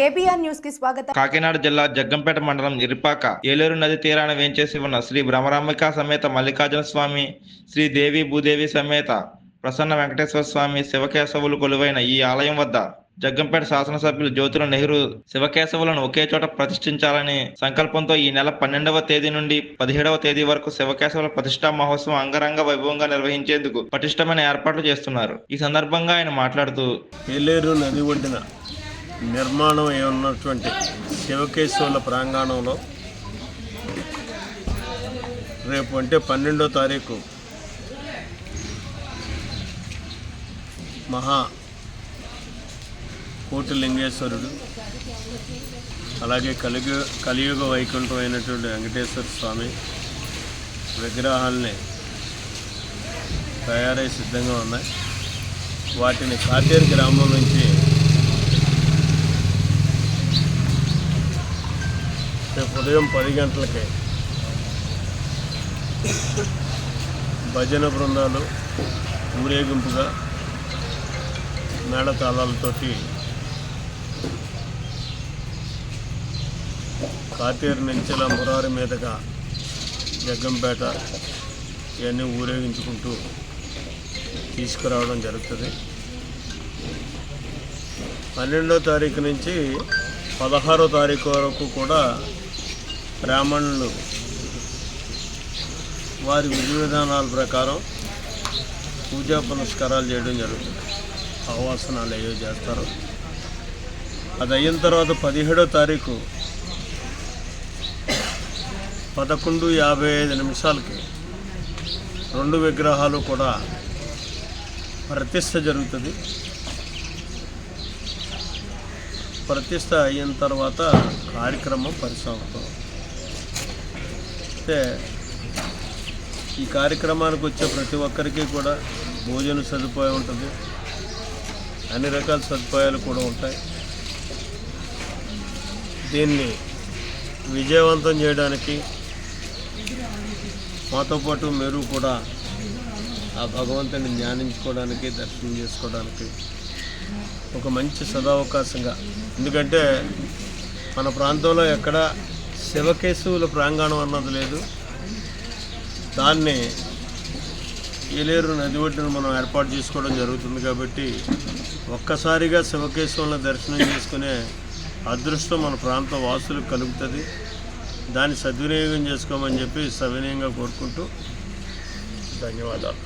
KBR న్యూస్కి స్వాగతం. కాకినాడ జిల్లా జగ్గంపేట మండలం ఇరిపాక ఏలేరు నది తీరాన వేంచేసి ఉన్న శ్రీ భ్రమరాంబిక సమేత మల్లికార్జున స్వామి శ్రీ దేవి భూదేవి సమేత ప్రసన్న వెంకటేశ్వర స్వామి శివకేశవులు కొలువైన ఈ ఆలయం వద్ద జగ్గంపేట శాసనసభ్యులు జ్యోతుల నెహ్రూ శివకేశవులను ఒకే చోట ప్రతిష్ఠించాలని సంకల్పంతో ఈ నెల పన్నెండవ తేదీ నుండి పదిహేడవ తేదీ వరకు శివకేశవుల ప్రతిష్టా మహోత్సవం అంగరంగ వైభవంగా నిర్వహించేందుకు పటిష్టమైన ఏర్పాట్లు చేస్తున్నారు. ఈ సందర్భంగా ఆయన మాట్లాడుతూ ఏలేరు నది ఒడ్డున నిర్మాణం అయి ఉన్నటువంటి శివకేశ్వరుల ప్రాంగణంలో రేపు అంటే పన్నెండో తారీఖు మహా కోటిలింగేశ్వరుడు అలాగే కలియుగ కలియుగ వైకుంఠం అయినటువంటి వెంకటేశ్వర స్వామి విగ్రహాలని తయారై సిద్ధంగా ఉన్నాయి. వాటిని కాటేరు గ్రామం నుంచి రేపు ఉదయం పది గంటలకి భజన బృందాలు ఊరేగింపుగా మేళతాళాలతోటి కాతేరు నుంచి మురారి మీదుగా జగ్గంపేట ఇవన్నీ ఊరేగించుకుంటూ తీసుకురావడం జరుగుతుంది. పన్నెండో తారీఖు నుంచి పదహారో తారీఖు వరకు కూడా బ్రాహ్మణులు వారి విధి విధానాల ప్రకారం పూజా పునస్కారాలు చేయడం జరుగుతుంది. ఆవాసనాలు ఏవో చేస్తారు. అది అయిన తర్వాత పదిహేడో తారీఖు పదకొండు యాభై ఐదు నిమిషాలకి రెండు విగ్రహాలు కూడా ప్రతిష్ట జరుగుతుంది. ప్రతిష్ట అయిన తర్వాత కార్యక్రమం పరిసాగుతుంది అయితే ఈ కార్యక్రమానికి వచ్చే ప్రతి ఒక్కరికి కూడా భోజన సదుపాయం ఉంటుంది. అన్ని రకాల సదుపాయాలు కూడా ఉంటాయి. దీన్ని విజయవంతం చేయడానికి మాతో పాటు మీరు కూడా ఆ భగవంతుని ధ్యానించుకోవడానికి దర్శనం చేసుకోవడానికి ఒక మంచి సదావకాశంగా ఎందుకంటే మన ప్రాంతంలో ఎక్కడ శివకేశవుల ప్రాంగణం అన్నది లేదు. దాన్ని ఏలేరు నది ఒడ్డున మనం ఏర్పాటు చేసుకోవడం జరుగుతుంది కాబట్టి ఒక్కసారిగా శివకేశవులను దర్శనం చేసుకునే అదృష్టం మన ప్రాంత వాసులకు కలుగుతుంది. దాన్ని సద్వినియోగం చేసుకోమని చెప్పి సవినయంగా కోరుకుంటూ ధన్యవాదాలు.